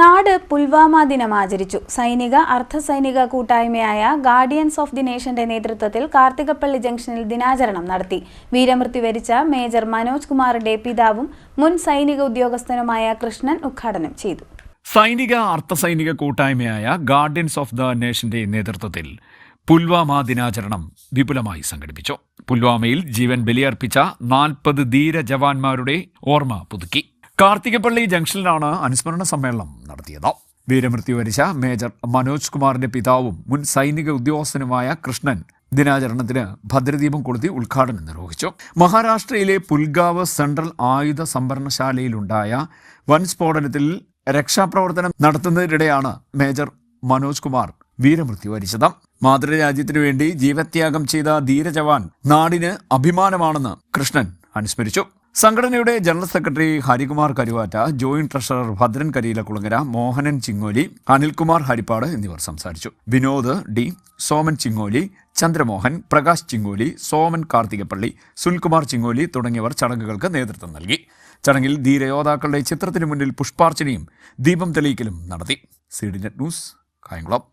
നാട് പുൽവാമ ദിനം ആചരിച്ചു. സൈനിക അർദ്ധ സൈനിക കൂട്ടായ്മയായ ഗാർഡിയൻസ് ഓഫ് ദി നേഷന്റെ നേതൃത്വത്തിൽ കാർത്തികപ്പള്ളി ജംഗ്ഷനിൽ ദിനാചരണം നടത്തി. വീരമൃത്യു വരിച്ച മേജർ മനോജ് കുമാറിന്റെ പിതാവും മുൻ സൈനിക ഉദ്യോഗസ്ഥനുമായ കൃഷ്ണൻ ഉദ്ഘാടനം ചെയ്തു. സൈനിക അർദ്ധസൈനിക കൂട്ടായ്മയായ ഗാർഡിയൻസ് ഓഫ് ദ നേഷന്റെ നേതൃത്വത്തിൽ പുൽവാമ ദിനാചരണം വിപുലമായി സംഘടിപ്പിച്ചു. പുൽവാമയിൽ ജീവൻ ബലിയർപ്പിച്ച നാൽപ്പത് ധീര ജവാന്മാരുടെ ഓർമ്മ പുതുക്കി. കാർത്തികപ്പള്ളി ജംഗ്ഷനിലാണ് അനുസ്മരണ സമ്മേളനം നടത്തിയത്. വീരമൃത്യു വരിച്ച മേജർ മനോജ് കുമാറിന്റെ പിതാവും മുൻ സൈനിക ഉദ്യോഗസ്ഥനുമായ കൃഷ്ണൻ ദിനാചരണത്തിന് ഭദ്രദീപം കൊളുത്തി ഉദ്ഘാടനം നിർവഹിച്ചു. മഹാരാഷ്ട്രയിലെ പുൽഗാവ് സെൻട്രൽ ആയുധ സംഭരണശാലയിലുണ്ടായ വൻ സ്ഫോടനത്തിൽ രക്ഷാപ്രവർത്തനം നടത്തുന്നതിനിടെയാണ് മേജർ മനോജ് കുമാർ വീരമൃത്യു വരിച്ചത്. മാതൃരാജ്യത്തിനു വേണ്ടി ജീവത്യാഗം ചെയ്ത ധീരജവാൻ നാടിന് അഭിമാനമാണെന്ന് കൃഷ്ണൻ അനുസ്മരിച്ചു. സംഘടനയുടെ general secretary Harikumar Karuvatta joint treasurer Bhadran Kariyilakulangara Mohanan Chingoli Anilkumar Haripad എന്നിവർ സംസാരിച്ചു. വിനോദ് ഡി സോമൻ ചിങ്ങോലി ചന്ദ്രമോഹൻ പ്രകാശ് ചിങ്ങോലി സോമൻ കാർത്തികപ്പള്ളി സുനിൽകുമാർ ചിങ്ങോലി തുടങ്ങിയവർ ചടങ്ങുകൾക്ക് നേതൃത്വം നൽകി. ചടങ്ങിൽ ധീരയോദ്ധാക്കളുടെ ചിത്രത്തിനു മുന്നിൽ പുഷ്പാർച്ചനയും ദീപം തെളിയിക്കലും നടത്തി. C news Kayamkulam.